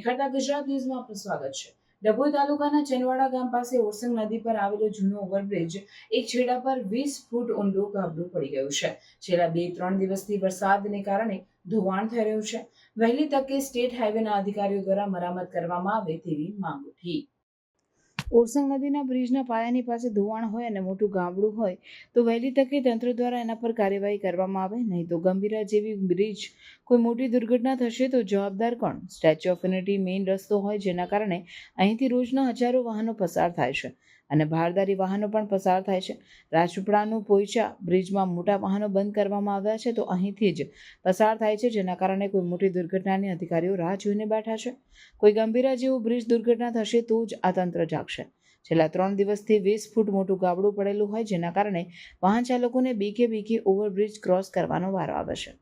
નમસ્કાર ગુજરાત ન્યૂઝમાં આપનું સ્વાગત છે. ડભોઈ તાલુકાના ચનવાડા ગામ પાસે ઓરસંગ નદી પર આવેલો જૂનો ઓવરબ્રિજ એક છેડા પર વીસ ફૂટ ઊંડું ગાબડું પડી ગયું છે. છેલ્લા બે ત્રણ દિવસથી વરસાદને કારણે ધોવાણ થઈ રહ્યું છે. વહેલી તકે સ્ટેટ હાઈવેના અધિકારીઓ દ્વારા મરામત કરવામાં આવે તેવી માંગ ઉઠી. ઓરસંગ નદીના બ્રિજના પાયાની પાસે ધોવાણ હોય અને મોટું ગામડું હોય, તો વહેલી તકે તંત્ર દ્વારા એના પર કાર્યવાહી કરવામાં આવે. નહીં તો ગંભીરા જેવી બ્રિજ કોઈ મોટી દુર્ઘટના થશે તો જવાબદાર કોણ? સ્ટેચ્યુ ઓફ યુનિટી મેઇન રસ્તો હોય જેના કારણે અહીંથી રોજના હજારો વાહનો પસાર થાય છે. અને ભારદારી વાહનો પણ પસાર થાય છે. રાજપીપળાનું પોઈચા બ્રિજમાં મોટા વાહનો બંધ કરવામાં આવ્યા છે, તો અહીંથી જ પસાર થાય છે, જેના કારણે કોઈ મોટી દુર્ઘટનાની અધિકારીઓ રાહ જોઈને બેઠા છે. કોઈ ગંભીરા જેવું બ્રિજ દુર્ઘટના થશે, તો જ આ તંત્ર જાગશે. છેલ્લા ત્રણ દિવસથી વીસ ફૂટ મોટું ગાબડું પડેલું હોય, જેના કારણે વાહન ચાલકોને બીકે બીકે ઓવરબ્રિજ ક્રોસ કરવાનો વારો આવે છે.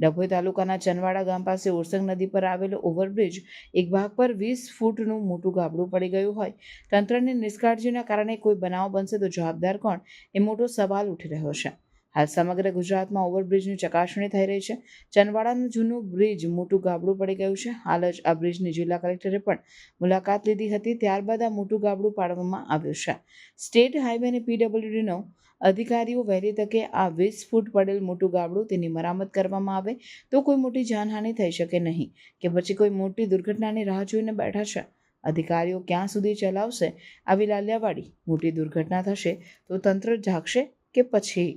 ડભોઈ તાલુકાના ચનવાડા ગામ પાસે ઓરસંગ નદી પર આવેલો ઓવરબ્રિજ એક ભાગ પર વીસ ફૂટનું મોટું ગાબડું પડી ગયું હોય. તંત્રની નિષ્કાળજીના કારણે કોઈ બનાવ બનશે તો જવાબદાર કોણ? એ મોટો સવાલ ઉઠી રહ્યો છે. હાલ સમગ્ર ગુજરાતમાં ઓવરબ્રિજની ચકાસણી થઈ રહી છે. ચનવાડાનું જૂનું બ્રિજ મોટું ગાબડું પડી ગયું છે. હાલ જ આ બ્રિજની જિલ્લા કલેક્ટરે પણ મુલાકાત લીધી હતી. ત્યારબાદ આ મોટું ગાબડું પાડવામાં આવ્યું છે. સ્ટેટ હાઈવે અને પીડબ્લ્યુડીનો અધિકારીઓ વહેલી તકે આ વીસ ફૂટ પડેલ મોટું ગાબડું તેની મરામત કરવામાં આવે તો કોઈ મોટી જાનહાનિ થઈ શકે નહીં કે પછી કોઈ મોટી દુર્ઘટનાની રાહ જોઈને બેઠા છે. અધિકારીઓ ક્યાં સુધી ચલાવશે? આવી લાલિયાવાડી મોટી દુર્ઘટના થશે તો તંત્ર જાગશે કે પછી?